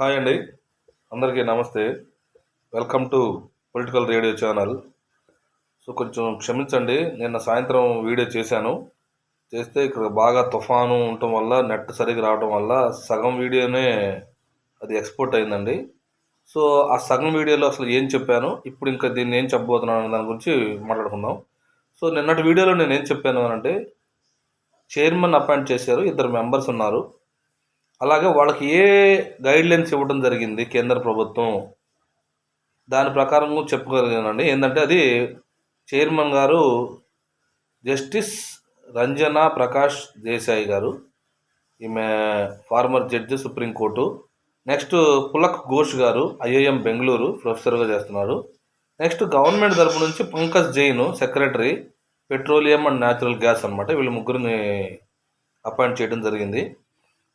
Hi అండి. అందరికీ నమస్తే. Welcome to political radio channel. So కొంచెం క్షమించండి నిన్న సాయంత్రం వీడియో చేశాను. చేస్తే ఇక్కడ బాగా తుఫాను ఉండటం వల్ల నెట్ సరిగ్గా రావడం వల్ల సగం వీడియోనే అది ఎక్స్పోర్ట్ అయిందండి. సో ఆ సగం వీడియోలో అసలు ఏం చెప్పాను ఇప్పుడు ఇంకా దీన్ని ఏం చెప్పబోతున్నాను దాని గురించి మాట్లాడుకుందాం. సో నిన్నటి వీడియోలో నేను ఏం చెప్పాను అంటే చైర్మన్ అపాయింట్ చేశారు ఇద్దరు మెంబర్స్ ఉన్నారు. అలాగే వాళ్ళకి ఏ గైడ్లైన్స్ ఇవ్వడం జరిగింది కేంద్ర ప్రభుత్వం? దాని ప్రకారం చెప్పగలిగానండి ఏంటంటే అది చైర్మన్ గారు జస్టిస్ రంజనా ప్రకాష్ దేశాయి గారు ఈమె former judge supreme court next Pulak Ghosh గారు ఐఐఎం బెంగళూరు ప్రొఫెసర్గా చేస్తున్నారు. నెక్స్ట్ గవర్నమెంట్ తరపు నుంచి Pankaj Jain secretary petroleum and natural gas అనమాట వీళ్ళు ముగ్గురిని అపాయింట్ చేయడం జరిగింది.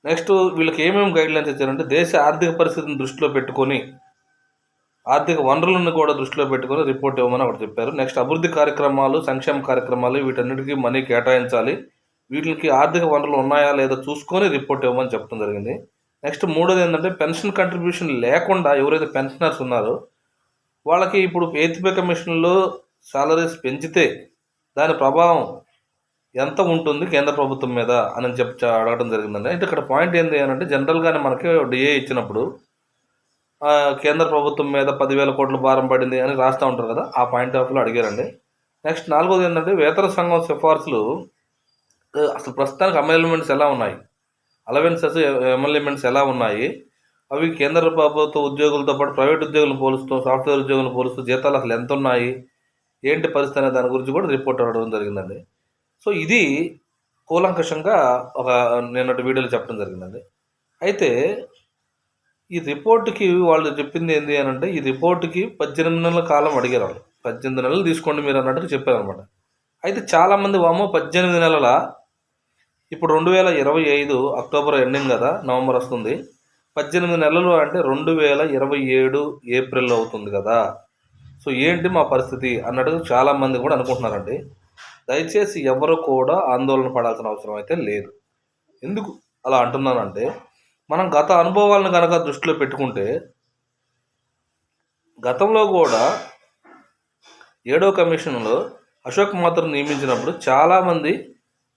నెక్స్ట్ వీళ్ళకి ఏమేమి గైడ్లైన్స్ ఇచ్చారంటే దేశ ఆర్థిక పరిస్థితిని దృష్టిలో పెట్టుకొని ఆర్థిక వనరులను కూడా దృష్టిలో పెట్టుకొని రిపోర్ట్ ఇవ్వమని ఒకటి చెప్పారు. నెక్స్ట్ అభివృద్ధి కార్యక్రమాలు సంక్షేమ కార్యక్రమాలు వీటన్నిటికీ మనీ కేటాయించాలి. వీటికి ఆర్థిక వనరులు ఉన్నాయా లేదా చూసుకొని రిపోర్ట్ ఇవ్వమని చెప్పడం జరిగింది. నెక్స్ట్ మూడోది ఏంటంటే పెన్షన్ కంట్రిబ్యూషన్ లేకుండా ఎవరైతే పెన్షనర్స్ ఉన్నారో వాళ్ళకి ఇప్పుడు ఎయిత్ కమిషన్లో సాలరీస్ పెంచితే దాని ప్రభావం ఎంత ఉంటుంది కేంద్ర ప్రభుత్వం మీద అని చెప్పి అడగడం జరిగిందండి. అయితే ఇక్కడ పాయింట్ ఏంటి అంటే జనరల్గానే మనకి డిఏ ఇచ్చినప్పుడు కేంద్ర ప్రభుత్వం మీద పదివేల కోట్ల భారం పడింది అని రాస్తూ ఉంటారు కదా ఆ పాయింట్ ఆఫ్లో అడిగారండి. నెక్స్ట్ నాలుగోది ఏంటంటే వేతన సంఘం సిఫార్సులు అసలు ప్రస్తుతానికి అమెండ్మెంట్స్ ఎలా ఉన్నాయి? అలవెన్సెస్ ఎమ్మెల్యేమెంట్స్ ఎలా ఉన్నాయి? అవి కేంద్ర ప్రభుత్వ ఉద్యోగులతో పాటు ప్రైవేట్ ఉద్యోగులను పోలుస్తూ సాఫ్ట్వేర్ ఉద్యోగులను పోలుస్తూ జీతాలు అసలు ఎంత ఉన్నాయి ఏంటి పరిస్థితి అనే దాని గురించి కూడా రిపోర్ట్ అవ్వడం జరిగిందండి. సో ఇది కూలంకషంగా ఒక నిన్నటి వీడియోలో చెప్పడం జరిగిందండి. అయితే ఈ రిపోర్ట్కి వాళ్ళు చెప్పింది ఏంటి అని అంటే ఈ రిపోర్ట్కి పద్దెనిమిది నెలల కాలం అడిగారు వాళ్ళు. పద్దెనిమిది నెలలు తీసుకోండి మీరు అన్నట్టు చెప్పారనమాట అయితే చాలామంది వామో పద్దెనిమిది నెలల? ఇప్పుడు రెండు వేల ఇరవై ఐదు అక్టోబర్ ఎండింగ్ కదా నవంబర్ వస్తుంది. పద్దెనిమిది నెలలు అంటే రెండు వేల ఇరవై ఏడు ఏప్రిల్ అవుతుంది కదా. సో ఏంటి మా పరిస్థితి అన్నట్టు చాలామంది కూడా అనుకుంటున్నారండి. దయచేసి ఎవరు కూడా ఆందోళన పడాల్సిన అవసరం అయితే లేదు. ఎందుకు అలా అంటున్నానంటే మనం గత అనుభవాలను కనుక దృష్టిలో పెట్టుకుంటే గతంలో కూడా ఏడో కమిషన్లో అశోక్ మాత్రం నియమించినప్పుడు చాలామంది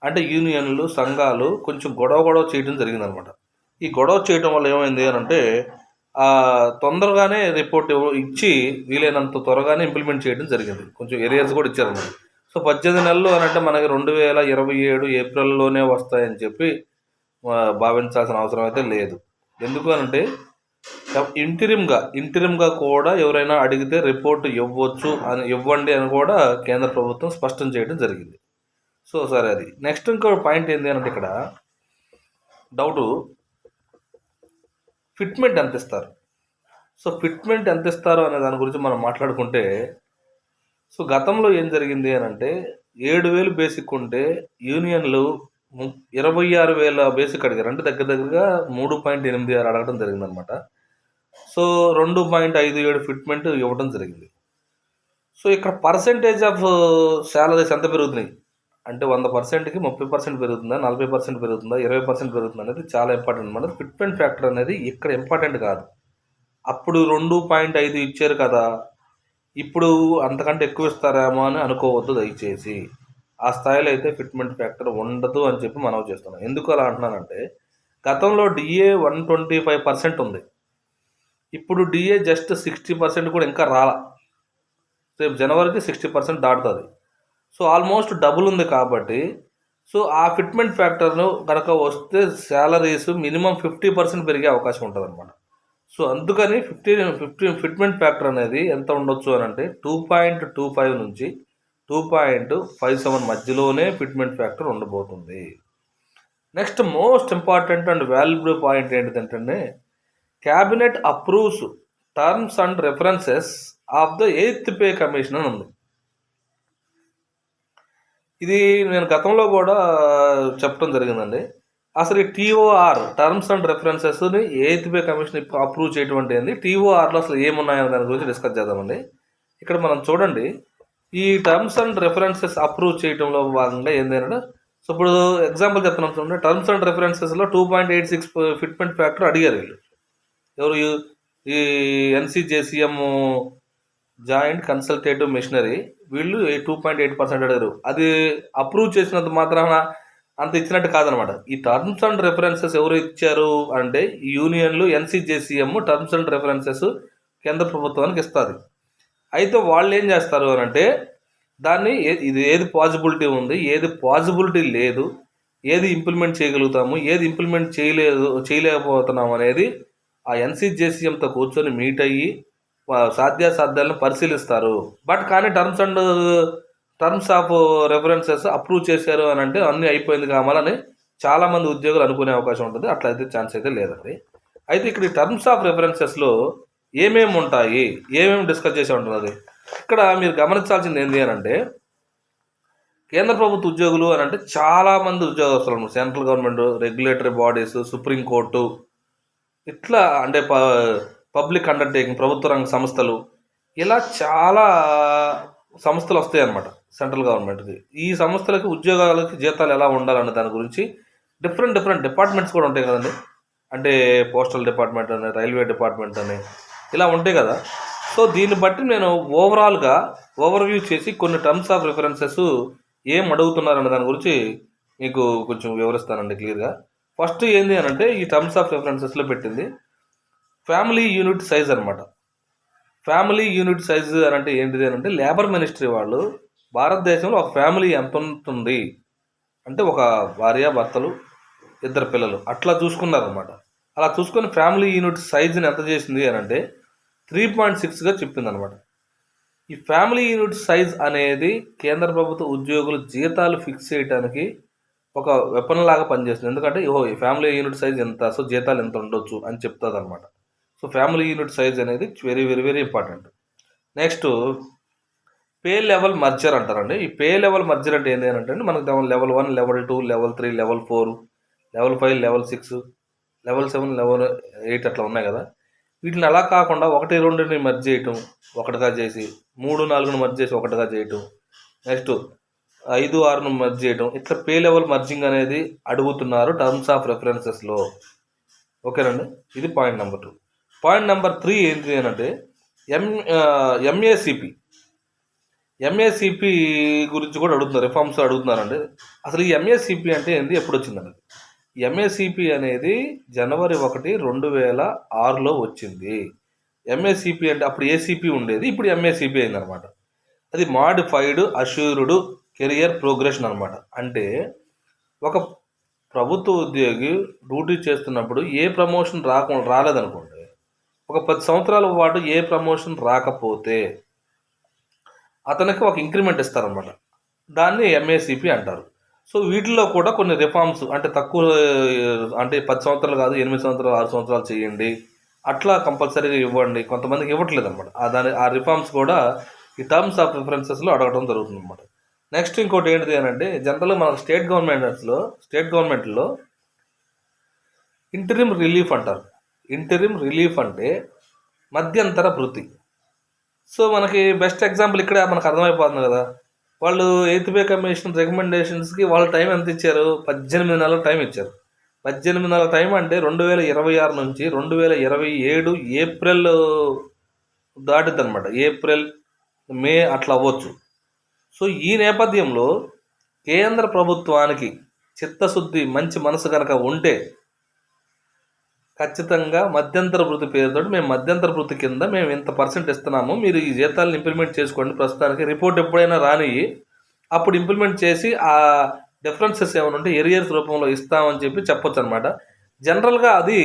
అంటే యూనియన్లు సంఘాలు కొంచెం గొడవ గొడవ చేయడం జరిగిందనమాట. ఈ గొడవ చేయడం వల్ల ఏమైంది అని అంటే తొందరగానే రిపోర్ట్ ఇచ్చి వీలైనంత త్వరగానే ఇంప్లిమెంట్ చేయడం జరిగింది. కొంచెం ఏరియాస్ కూడా ఇచ్చారన్నమాట సో పద్దెనిమిది నెలలు అని అంటే మనకి రెండు వేల ఇరవై ఏడు ఏప్రిల్లోనే వస్తాయని చెప్పి భావించాల్సిన అవసరం అయితే లేదు. ఎందుకు అంటే ఇంటిరిమ్గా ఇంటిరిమ్గా కూడా ఎవరైనా అడిగితే రిపోర్ట్ ఇవ్వచ్చు అని ఇవ్వండి అని కూడా కేంద్ర ప్రభుత్వం స్పష్టం చేయడం జరిగింది. సో సరే అది. నెక్స్ట్ ఇంకో పాయింట్ ఏంటి అంటే ఇక్కడ డౌటు ఫిట్మెంట్ ఎంత ఇస్తారు? సో ఫిట్మెంట్ ఎంత ఇస్తారు అనే దాని గురించి మనం మాట్లాడుకుంటే సో గతంలో ఏం జరిగింది అని అంటే ఏడు వేలు బేసిక్ ఉంటే యూనియన్లు ఇరవై ఆరు వేల బేసిక్ అడిగారు. అంటే దగ్గర దగ్గరగా మూడు పాయింట్ ఎనిమిది ఆరు అడగడం జరిగిందనమాట. సో రెండు పాయింట్ ఐదు ఏడు ఫిట్మెంట్ ఇవ్వడం జరిగింది. సో ఇక్కడ పర్సంటేజ్ ఆఫ్ శాలరీస్ ఎంత పెరుగుతున్నాయి? అంటే వంద పర్సెంట్కి ముప్పై పర్సెంట్ పెరుగుతుందా? నలభై పర్సెంట్ పెరుగుతుందా? ఇరవై పర్సెంట్ పెరుగుతుందా అనేది చాలా ఇంపార్టెంట్ అనమాట. ఫిట్మెంట్ ఫ్యాక్టర్ అనేది ఇక్కడ ఇంపార్టెంట్ కాదు. అప్పుడు రెండు పాయింట్ ఐదు ఇచ్చారు కదా. ఇప్పుడు అంతకంటే ఎక్కువ ఇస్తారేమో అని అనుకోవద్దు దయచేసి. ఆ స్థాయిలో అయితే ఫిట్మెంట్ ఫ్యాక్టర్ ఉండదు అని చెప్పి మనం చేస్తున్నాం. ఎందుకు అలా అంటున్నానంటే గతంలో DA one twenty five percent ఉంది. ఇప్పుడు డిఏ జస్ట్ సిక్స్టీ పర్సెంట్ కూడా ఇంకా రాలా. రేపు జనవరికి సిక్స్టీ పర్సెంట్ దాటుతుంది. సో ఆల్మోస్ట్ డబుల్ ఉంది కాబట్టి సో ఆ ఫిట్మెంట్ ఫ్యాక్టర్ను కనుక వస్తే శాలరీస్ మినిమం ఫిఫ్టీ పర్సెంట్ పెరిగే అవకాశం ఉంటుంది అనమాట సో అందుకని ఫిఫ్టీన్ ఫిఫ్టీన్ ఫిట్మెంట్ ఫ్యాక్టర్ అనేది ఎంత ఉండొచ్చు అని అంటే టూ పాయింట్ టూ ఫైవ్ నుంచి టూ పాయింట్ ఫైవ్ సెవెన్ మధ్యలోనే ఫిట్మెంట్ ఫ్యాక్టర్ ఉండబోతుంది. Next most important and valuable point ఏంటిదంటే cabinet approves terms and references of the eighth pay commission అని ఉంది. ఇది నేను గతంలో కూడా చెప్పడం జరిగిందండి. అసలు ఈ టీఓఆర్ టర్మ్స్ అండ్ రెఫరెన్సెస్ని ఎయిత్ బే కమిషన్ అప్రూవ్ చేయడం ఏంది? టీఓఆర్లో అసలు ఏమున్నాయో దాని గురించి డిస్కస్ చేద్దామండి. ఇక్కడ మనం చూడండి ఈ టర్మ్స్ అండ్ రెఫరెన్సెస్ అప్రూవ్ చేయడంలో భాగంగా ఏంటంటే సో ఇప్పుడు ఎగ్జాంపుల్ చెప్తున్నాం చూడండి. Terms and రెఫరెన్సెస్లో two point eight six fitment factor అడిగారు వీళ్ళు. ఎవరు? ఈ ఎన్సీజేసీఎం జాయింట్ కన్సల్టేటివ్ మిషనరీ వీళ్ళు టూ పాయింట్ ఎయిట్ పర్సెంట్ అడిగారు. అది అప్రూవ్ చేసినంత మాత్రాన అంత ఇచ్చినట్టు కాదనమాట. ఈ టర్మ్స్ అండ్ రెఫరెన్సెస్ ఎవరు ఇచ్చారు అంటే ఈ యూనియన్లు ఎన్సీజేసీఎం టర్మ్స్ అండ్ రెఫరెన్సెస్ కేంద్ర ప్రభుత్వానికి ఇస్తుంది. అయితే వాళ్ళు ఏం చేస్తారు అని అంటే దాన్ని ఏ- ఇది ఏది పాజిబిలిటీ ఉంది ఏది పాజిబిలిటీ లేదు ఏది ఇంప్లిమెంట్ చేయగలుగుతాము ఏది ఇంప్లిమెంట్ చేయలేదు చేయలేకపోతున్నాం అనేది ఆ ఎన్సీజేసీఎంతో కూర్చొని మీట్ అయ్యి సాధ్యాసాధ్యాలను పరిశీలిస్తారు. బట్ కానీ terms and terms of references approve చేశారు అని అంటే అన్నీ అయిపోయింది కావాలని చాలామంది ఉద్యోగులు అనుకునే అవకాశం ఉంటుంది. అట్లా అయితే ఛాన్స్ అయితే లేదండి. అయితే ఇక్కడ ఈ టర్మ్స్ ఆఫ్ రెఫరెన్సెస్లో ఏమేమి ఉంటాయి? ఏమేమి డిస్కస్ చేసి ఉంటుంది ఇక్కడ మీరు గమనించాల్సింది ఏంటి అని అంటే కేంద్ర ప్రభుత్వ ఉద్యోగులు అని అంటే చాలామంది ఉద్యోగస్తులు central government regulatory bodies supreme court ఇట్లా అంటే ప పబ్లిక్ అండర్టేకింగ్ ప్రభుత్వ రంగ సంస్థలు ఇలా చాలా సంస్థలు వస్తాయి అన్నమాట సెంట్రల్ గవర్నమెంట్కి ఈ సంస్థలకి ఉద్యోగాలకి జీతాలు ఎలా ఉండాలన్న దాని గురించి డిఫరెంట్ డిఫరెంట్ డిపార్ట్మెంట్స్ కూడా ఉంటాయి కదండి. అంటే పోస్టల్ డిపార్ట్మెంట్ అని రైల్వే డిపార్ట్మెంట్ అని ఇలా ఉంటాయి కదా. సో దీన్ని బట్టి నేను ఓవరాల్గా ఓవర్వ్యూ చేసి కొన్ని టర్మ్స్ ఆఫ్ రిఫరెన్సెస్ ఏం అడుగుతున్నారన్న దాని గురించి మీకు కొంచెం వివరిస్తానండి క్లియర్గా. ఫస్ట్ ఏంది అని అంటే ఈ టర్మ్స్ ఆఫ్ రిఫరెన్సెస్లో పెట్టింది ఫ్యామిలీ యూనిట్ సైజ్ అనమాట ఫ్యామిలీ యూనిట్ సైజ్ అని అంటే ఏంటిది అని అంటే లేబర్ మినిస్ట్రీ వాళ్ళు భారతదేశంలో ఒక ఫ్యామిలీ ఎంత ఉంటుంది అంటే ఒక భార్య భర్తలు ఇద్దరు పిల్లలు. అట్లా చూసుకున్నారనమాట అలా చూసుకొని ఫ్యామిలీ యూనిట్ సైజుని ఎంత చేసింది అని అంటే త్రీ పాయింట్ సిక్స్గా చెప్పిందనమాట ఈ ఫ్యామిలీ యూనిట్ సైజ్ అనేది కేంద్ర ప్రభుత్వ ఉద్యోగులు జీతాలు ఫిక్స్ చేయడానికి ఒక వెపన్ లాగా పనిచేస్తుంది. ఎందుకంటే ఓహో ఈ ఫ్యామిలీ యూనిట్ సైజ్ ఎంత? సో జీతాలు ఎంత ఉండొచ్చు అని చెప్తుంది అనమాట సో ఫ్యామిలీ యూనిట్ సైజ్ అనేది very very very important. Next pay level merger అంటారండి. ఈ పే లెవెల్ మర్జర్ అంటే ఏంటి అని అంటే మనకు level one level two level three level four level five level six level seven level eight అట్లా ఉన్నాయి కదా. వీటిని అలా కాకుండా ఒకటి రెండుని మర్జ్ చేయటం ఒకటిగా చేసి మూడు నాలుగుని మర్జ్ చేసి ఒకటిగా చేయటం నెక్స్ట్ ఐదు ఆరును మర్జ్ చేయటం ఇట్లా పే లెవెల్ మర్జింగ్ అనేది అడుగుతున్నారు టర్మ్స్ ఆఫ్ రెఫరెన్సెస్లో ఓకేనండి? ఇది point number two point number three ఏంటి అని అంటే ఎం ఎంఏసిపి ఎంఏసిపి గురించి కూడా అడుగుతున్నారు రిఫార్మ్స్ అడుగుతున్నారండి. అసలు ఈ ఎంఏసిపి అంటే ఏంది ఎప్పుడు వచ్చిందండి? ఎంఏసిపి అనేది జనవరి ఒకటి రెండు వేల ఆరులో వచ్చింది. ఎంఏసిపి అంటే అప్పుడు ఏసీపీ ఉండేది ఇప్పుడు ఎంఏసిపి అయిందనమాట అది మాడిఫైడ్ అష్యూర్డ్ కెరియర్ ప్రోగ్రెషన్ అనమాట అంటే ఒక ప్రభుత్వ ఉద్యోగి డ్యూటీ చేస్తున్నప్పుడు ఏ ప్రమోషన్ రాక రాలేదనుకోండి ఒక పది సంవత్సరాల పాటు ఏ ప్రమోషన్ రాకపోతే అతనికి ఒక ఇంక్రిమెంట్ ఇస్తారనమాట దాన్ని ఎంఏసిపి అంటారు. సో వీటిల్లో కూడా కొన్ని రిఫార్మ్స్ అంటే తక్కువ అంటే పది సంవత్సరాలు కాదు ఎనిమిది సంవత్సరాలు ఆరు సంవత్సరాలు చేయండి. అట్లా కంపల్సరీగా ఇవ్వండి. కొంతమందికి ఇవ్వట్లేదు అనమాట దాని ఆ రిఫార్మ్స్ కూడా ఈ టర్మ్స్ ఆఫ్ రిఫరెన్సెస్లో అడగడం జరుగుతుంది అనమాట నెక్స్ట్ ఇంకోటి ఏంటిది అని అంటే జనరల్గా మన స్టేట్ గవర్నమెంట్స్లో స్టేట్ గవర్నమెంట్లో ఇంటరిమ్ రిలీఫ్ అంటారు. ఇంటరిమ్ రిలీఫ్ అంటే మధ్యంతర భృతి సో మనకి బెస్ట్ ఎగ్జాంపుల్ ఇక్కడ మనకు అర్థమైపోతుంది కదా. వాళ్ళు ఎయిత్ పే కమిషన్ రికమెండేషన్స్కి వాళ్ళు టైం ఎంత ఇచ్చారు? పద్దెనిమిది నెలల టైం ఇచ్చారు. పద్దెనిమిది నెలల టైం అంటే రెండు వేల ఇరవై ఆరు నుంచి రెండు వేల ఇరవై ఏడు ఏప్రిల్ దాటిద్ది అనమాట ఏప్రిల్ మే అట్లా అవ్వచ్చు. సో ఈ నేపథ్యంలో కేంద్ర ప్రభుత్వానికి చిత్తశుద్ధి మంచి మనసు కనుక ఉంటే ఖచ్చితంగా మధ్యంతర వృత్తి పేరుతో మేము మధ్యంతర వృత్తి కింద మేము ఇంత పర్సెంట్ ఇస్తున్నాము. మీరు ఈ జీతాలను ఇంప్లిమెంట్ చేసుకోండి. ప్రస్తుతానికి రిపోర్ట్ ఎప్పుడైనా రాని అప్పుడు ఇంప్లిమెంట్ చేసి ఆ డిఫరెన్సెస్ ఏమైనా ఉంటే ఎరియర్స్ రూపంలో ఇస్తామని చెప్పి చెప్పొచ్చు అనమాట జనరల్గా అది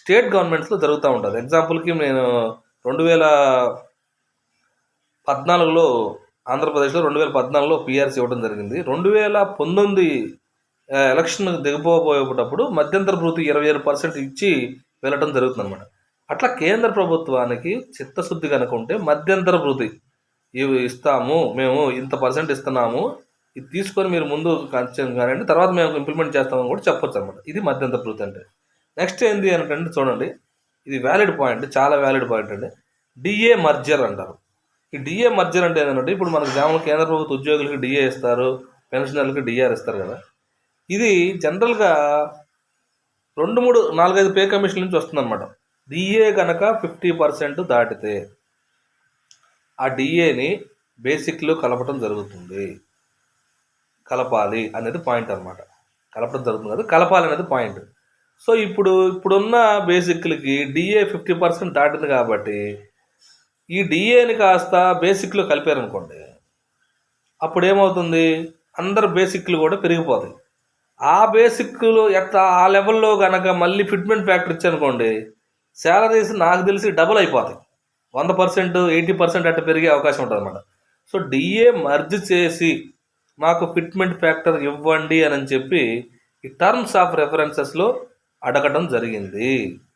స్టేట్ గవర్నమెంట్స్లో జరుగుతూ ఉంటుంది. ఎగ్జాంపుల్కి నేను రెండు వేల పద్నాలుగులో ఆంధ్రప్రదేశ్లో రెండు వేల పద్నాలుగులో పిఆర్సీ ఇవ్వడం జరిగింది. రెండు వేల పంతొమ్మిది ఎలక్షన్ దిగపోయేటప్పుడు మధ్యంతర భృతి ఇరవై ఏడు పర్సెంట్ ఇచ్చి వెళ్ళటం జరుగుతుంది అనమాట అట్లా కేంద్ర ప్రభుత్వానికి చిత్తశుద్ధి కనుక ఉంటే మధ్యంతర భృతి ఇవి ఇస్తాము మేము ఇంత పర్సెంట్ ఇస్తున్నాము ఇది తీసుకొని మీరు ముందు కానివ్వండి కానీ తర్వాత మేము ఇంప్లిమెంట్ చేస్తామని కూడా చెప్పొచ్చు అనమాట ఇది మధ్యంతర భృతి అంటే. నెక్స్ట్ ఏంది అంటే చూడండి ఇది వ్యాలిడ్ పాయింట్ చాలా వ్యాలిడ్ పాయింట్ అండి. డిఏ మర్జర్ అంటారు. ఈ డిఏ మర్జర్ అంటే ఏంటంటే ఇప్పుడు మనకు జాములు కేంద్ర ప్రభుత్వ ఉద్యోగులకి డిఏ ఇస్తారు పెన్షనర్లకి డిఆర్ ఇస్తారు కదా. ఇది జనరల్గా రెండు మూడు నాలుగైదు పే కమిషన్ నుంచి వస్తుందన్నమాట. డిఏ కనుక ఫిఫ్టీ పర్సెంట్ దాటితే ఆ డిఏని బేసిక్లో కలపటం జరుగుతుంది. కలపాలి అనేది పాయింట్ అనమాట కలపడం జరుగుతుంది కదా కలపాలి అనేది పాయింట్. సో ఇప్పుడు ఇప్పుడున్న బేసిక్లకి డిఏ ఫిఫ్టీ పర్సెంట్ దాటింది కాబట్టి ఈ డిఏని కాస్త బేసిక్లో కలిపారనుకోండి అప్పుడు ఏమవుతుంది అందరు బేసిక్లు కూడా పెరిగిపోతాయి. ఆ బేసిక్లో ఎట్లా ఆ లెవెల్లో కనుక మళ్ళీ ఫిట్మెంట్ ఫ్యాక్టర్ ఇచ్చానుకోండి శాలరీస్ నాకు తెలిసి డబుల్ అయిపోతాయి. వంద పర్సెంట్ ఎయిటీ పర్సెంట్ అట్ట పెరిగే అవకాశం ఉంటుంది అనమాట సో డిఏ మర్జ్ చేసి మాకు ఫిట్మెంట్ ఫ్యాక్టర్ ఇవ్వండి అని చెప్పి ఈ టర్మ్స్ ఆఫ్ రెఫరెన్సెస్లో అడగడం జరిగింది.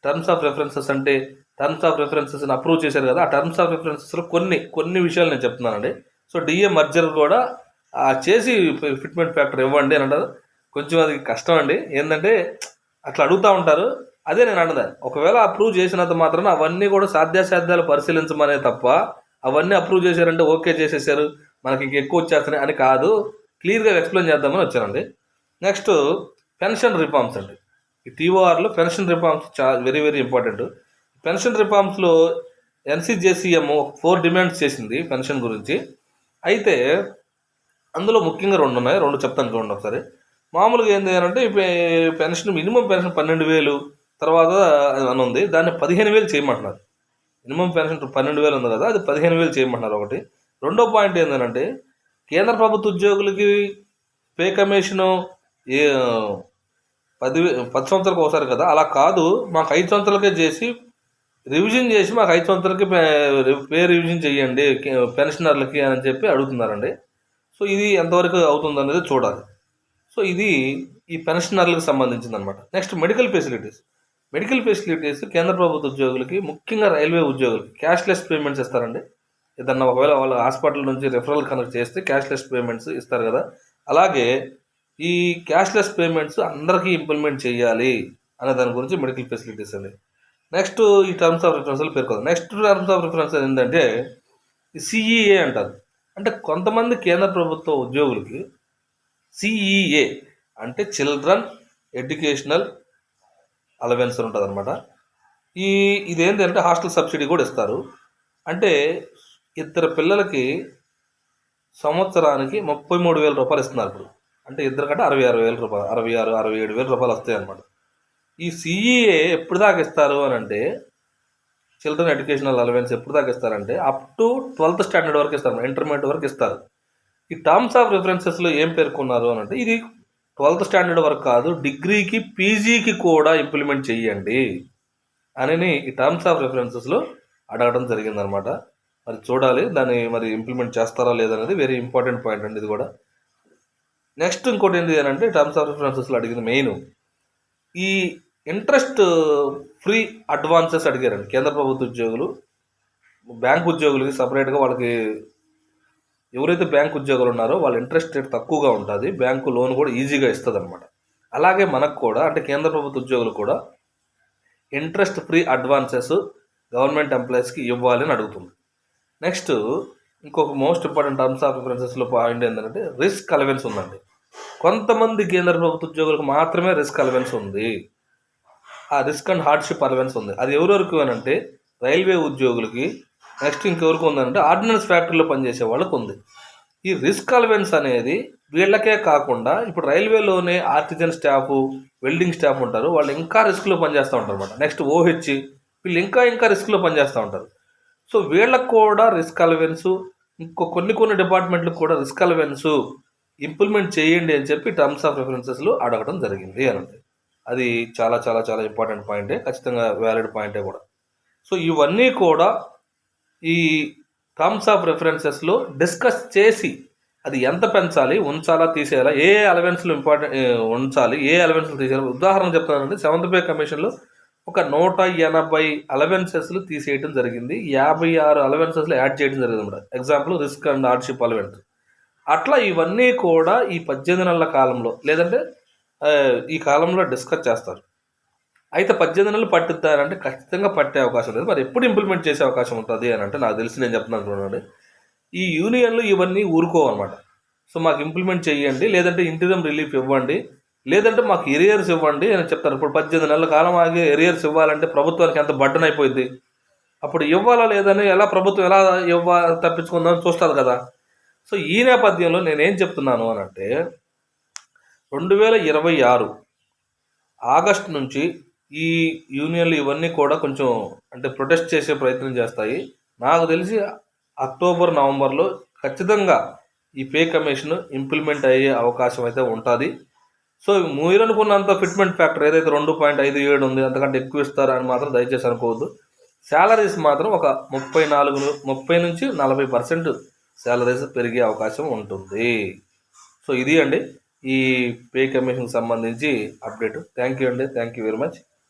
టర్మ్స్ ఆఫ్ రెఫరెన్సెస్ అంటే టర్మ్స్ ఆఫ్ రెఫరెన్సెస్ని అప్రూవ్ చేశారు కదా ఆ టర్మ్స్ ఆఫ్ రెఫరెన్సెస్లో కొన్ని కొన్ని విషయాలు నేను చెప్తున్నానండి. సో డిఏ మర్జర్ కూడా చేసి ఫిట్మెంట్ ఫ్యాక్టర్ ఇవ్వండి అని అంటారు. కొంచెం అది కష్టం అండి. ఏంటంటే అట్లా అడుగుతూ ఉంటారు. అదే నేను అన్నది. ఒకవేళ అప్రూవ్ చేసినంత మాత్రం అవన్నీ కూడా సాధ్యాసాధ్యాలు పరిశీలించమనే తప్ప అవన్నీ అప్రూవ్ చేశారంటే ఓకే చేసేసారు. మనకి ఇంక ఎక్కువ వచ్చేస్తున్నాయి అని కాదు. క్లియర్గా ఎక్స్ప్లెయిన్ చేద్దామని వచ్చానండి. నెక్స్ట్ పెన్షన్ రిఫార్మ్స్ అండి. ఈ టీఓఆర్లో పెన్షన్ రిఫార్మ్స్ చాలా వెరీ వెరీ ఇంపార్టెంట్ పెన్షన్ రిఫార్మ్స్లో ఎన్సీజేసీఎం ఫోర్ డిమాండ్స్ చేసింది పెన్షన్ గురించి. అయితే అందులో ముఖ్యంగా రెండు ఉన్నాయి. రెండు చెప్తాను చూడండి ఒకసారి. మామూలుగా ఏంటి అంటే పెన్షన్ మినిమం పెన్షన్ పన్నెండు వేలు తర్వాత అని ఉంది దాన్ని పదిహేను వేలు చేయమంటున్నారు. మినిమం పెన్షన్ పన్నెండు వేలు ఉంది కదా అది పదిహేను వేలు చేయమంటున్నారు ఒకటి. రెండో పాయింట్ ఏంటంటే కేంద్ర ప్రభుత్వ ఉద్యోగులకి పే కమిషను ఏ పది పది సంవత్సరాలకు ఒకసారి కదా అలా కాదు మాకు ఐదు సంవత్సరాలకే చేసి రివిజన్ చేసి మాకు ఐదు సంవత్సరాలకి పే- రివిజన్ చేయండి పెన్షనర్లకి అని చెప్పి అడుగుతున్నారండి. సో ఇది ఎంతవరకు అవుతుంది అనేది చూడాలి. సో ఇది ఈ పెన్షనర్లకు సంబంధించింది అనమాట next medical facilities. Medical facilities కేంద్ర ప్రభుత్వ ఉద్యోగులకి ముఖ్యంగా రైల్వే ఉద్యోగులకి క్యాష్లెస్ పేమెంట్స్ ఇస్తారండి. ఏదన్నా ఒకవేళ వాళ్ళ హాస్పిటల్ నుంచి రెఫరల్ కనెక్ట్ చేస్తే క్యాష్లెస్ పేమెంట్స్ ఇస్తారు కదా. అలాగే ఈ క్యాష్లెస్ పేమెంట్స్ అందరికీ ఇంప్లిమెంట్ చేయాలి అనే దాని గురించి మెడికల్ ఫెసిలిటీస్ అండి. నెక్స్ట్ ఈ టర్మ్స్ ఆఫ్ రిఫరెన్స్లో పేర్కొంది. నెక్స్ట్ టర్మ్స్ ఆఫ్ రిఫరెన్స్ ఏంటంటే సిఈఏ అంటారు. అంటే కొంతమంది కేంద్ర ప్రభుత్వ ఉద్యోగులకి సిఈఏ అంటే చిల్డ్రన్ ఎడ్యుకేషనల్ అలవెన్స్ ఉంటుంది అనమాట ఈ ఇదేంటంటే హాస్టల్ సబ్సిడీ కూడా ఇస్తారు. అంటే ఇద్దరు పిల్లలకి సంవత్సరానికి ముప్పై మూడు వేల రూపాయలు ఇస్తున్నారు ఇప్పుడు. అంటే ఇద్దరు కంటే అరవై ఆరు వేల రూపాయలు అరవై ఆరు అరవై ఏడు వేల రూపాయలు వస్తాయి అనమాట ఈ సిఈఏ ఎప్పుడు దాకా ఇస్తారు అని అంటే చిల్డ్రన్ ఎడ్యుకేషనల్ అలవెన్స్ ఎప్పుడు దాకా ఇస్తారంటే అప్ టు ట్వెల్త్ స్టాండర్డ్ వరకు ఇస్తారు ఇంటర్మీడియట్ వరకు ఇస్తారు. ఈ టర్మ్స్ ఆఫ్ రిఫరెన్సెస్లో ఏం పేర్కొన్నారు అని అంటే ఇది ట్వెల్త్ స్టాండర్డ్ వరకు కాదు డిగ్రీకి పీజీకి కూడా ఇంప్లిమెంట్ చేయండి అని ఈ టర్మ్స్ ఆఫ్ రిఫరెన్సెస్లో అడగడం జరిగిందనమాట మరి చూడాలి దాన్ని మరి ఇంప్లిమెంట్ చేస్తారా లేదనేది వెరీ ఇంపార్టెంట్ పాయింట్ అండి ఇది కూడా. నెక్స్ట్ ఇంకోటి ఏంటి అని అంటే టర్మ్స్ ఆఫ్ రిఫరెన్సెస్లో అడిగింది మెయిన్ ఈ ఇంట్రెస్ట్ ఫ్రీ అడ్వాన్సెస్ అడిగారండి కేంద్ర ప్రభుత్వ ఉద్యోగులు బ్యాంక్ ఉద్యోగులకి సపరేట్గా వాళ్ళకి ఎవరైతే బ్యాంక్ ఉద్యోగులు ఉన్నారో వాళ్ళ ఇంట్రెస్ట్ రేట్ తక్కువగా ఉంటుంది బ్యాంకు లోన్ కూడా ఈజీగా ఇస్తుంది అనమాట అలాగే మనకు కూడా అంటే కేంద్ర ప్రభుత్వ ఉద్యోగులు కూడా ఇంట్రెస్ట్ ఫ్రీ అడ్వాన్సెస్ గవర్నమెంట్ ఎంప్లాయీస్కి ఇవ్వాలి అని అడుగుతుంది. నెక్స్ట్ ఇంకొక మోస్ట్ ఇంపార్టెంట్ టర్మ్స్ ఆఫ్ రిఫరెన్సెస్లో పాయింట్ ఏంటంటే రిస్క్ అలవెన్స్ ఉందండి. కొంతమంది కేంద్ర ప్రభుత్వ ఉద్యోగులకు మాత్రమే రిస్క్ అలవెన్స్ ఉంది. ఆ రిస్క్ అండ్ హార్డ్షిప్ అలవెన్స్ ఉంది. అది ఎవరెవరికి అని అంటే రైల్వే ఉద్యోగులకి నెక్స్ట్ ఇంకెవరికి ఉందంటే ఆర్డినెన్స్ ఫ్యాక్టరీలో పనిచేసే వాళ్ళకు ఉంది. ఈ రిస్క్ అలవెన్స్ అనేది వీళ్ళకే కాకుండా ఇప్పుడు రైల్వేలోనే ఆర్టిజన్ స్టాఫ్ వెల్డింగ్ స్టాఫ్ ఉంటారు. వాళ్ళు ఇంకా రిస్క్లో పనిచేస్తూ ఉంటారు అనమాట నెక్స్ట్ ఓహెచ్ వీళ్ళు ఇంకా ఇంకా రిస్క్లో పనిచేస్తూ ఉంటారు. సో వీళ్ళకు కూడా రిస్క్ అలవెన్స్ ఇంకో కొన్ని కొన్ని డిపార్ట్మెంట్లకు కూడా రిస్క్ అలవెన్స్ ఇంప్లిమెంట్ చేయండి అని చెప్పి టర్మ్స్ ఆఫ్ రెఫరెన్సెస్లో అడగడం జరిగింది అని అది చాలా చాలా చాలా ఇంపార్టెంట్ పాయింటే ఖచ్చితంగా వ్యాలిడ్ పాయింటే కూడా. సో ఇవన్నీ కూడా ఈ టర్మ్స్ ఆఫ్ రెఫరెన్సెస్లో డిస్కస్ చేసి అది ఎంత పెంచాలి ఉంచాలా తీసేయాలా ఏ అలవెన్స్లు ఇంపార్టెంట్ ఉంచాలి ఏ అలవెన్స్లు తీసేయాలి ఉదాహరణ చెప్తానండి. సెవెంత్ పే కమిషన్లో ఒక నూట ఎనభై అలవెన్సెస్లు తీసేయడం జరిగింది. యాభై ఆరు అలవెన్సెస్లు యాడ్ చేయడం జరిగింది అనమాట example risk and hardship allowance అట్లా ఇవన్నీ కూడా ఈ పద్దెనిమిది నెలల కాలంలో లేదంటే ఈ కాలంలో డిస్కస్ చేస్తారు. అయితే పద్దెనిమిది నెలలు పట్టుతారంటే ఖచ్చితంగా పట్టే అవకాశం లేదు. మరి ఎప్పుడు ఇంప్లిమెంట్ చేసే అవకాశం ఉంటుంది అని అంటే నాకు తెలిసి నేను చెప్తున్నాను చూడండి. ఈ యూనియన్లు ఇవన్నీ ఊరుకోవన్నమాట. సో మాకు ఇంప్లిమెంట్ చేయండి లేదంటే ఇంటిరం రిలీఫ్ ఇవ్వండి లేదంటే మాకు ఎరియర్స్ ఇవ్వండి అని చెప్తారు. ఇప్పుడు పద్దెనిమిది నెలల కాలం ఆగి ఎరియర్స్ ఇవ్వాలంటే ప్రభుత్వానికి ఎంత బడ్డన్ అయిపోయింది? అప్పుడు ఇవ్వాలా లేదని ఎలా ప్రభుత్వం ఎలా ఇవ్వ తప్పించుకుందామని చూస్తారు కదా. సో ఈ నేపథ్యంలో నేనేం చెప్తున్నాను అని అంటే రెండు వేల ఇరవై ఆరు ఆగస్ట్ నుంచి ఈ యూనియన్లు ఇవన్నీ కూడా కొంచెం అంటే ప్రొటెస్ట్ చేసే ప్రయత్నం చేస్తాయి. నాకు తెలిసి అక్టోబర్ నవంబర్లో ఖచ్చితంగా ఈ పే కమిషన్ ఇంప్లిమెంట్ అయ్యే అవకాశం అయితే ఉంటుంది. సో మీరు అనుకున్నంత ఫిట్మెంట్ ఫ్యాక్టర్ ఏదైతే రెండు పాయింట్ ఐదు ఏడు ఉంది అంతకంటే ఎక్కువ ఇస్తారని మాత్రం దయచేసి అనుకోవద్దు. శాలరీస్ మాత్రం ఒక ముప్పై నాలుగు ముప్పై నుంచి నలభై పర్సెంట్ శాలరీస్ పెరిగే అవకాశం ఉంటుంది. సో ఇది అండి. ఈ పే కమిషన్కి సంబంధించి అప్డేట్. థ్యాంక్ యూ అండి. Thank you very much.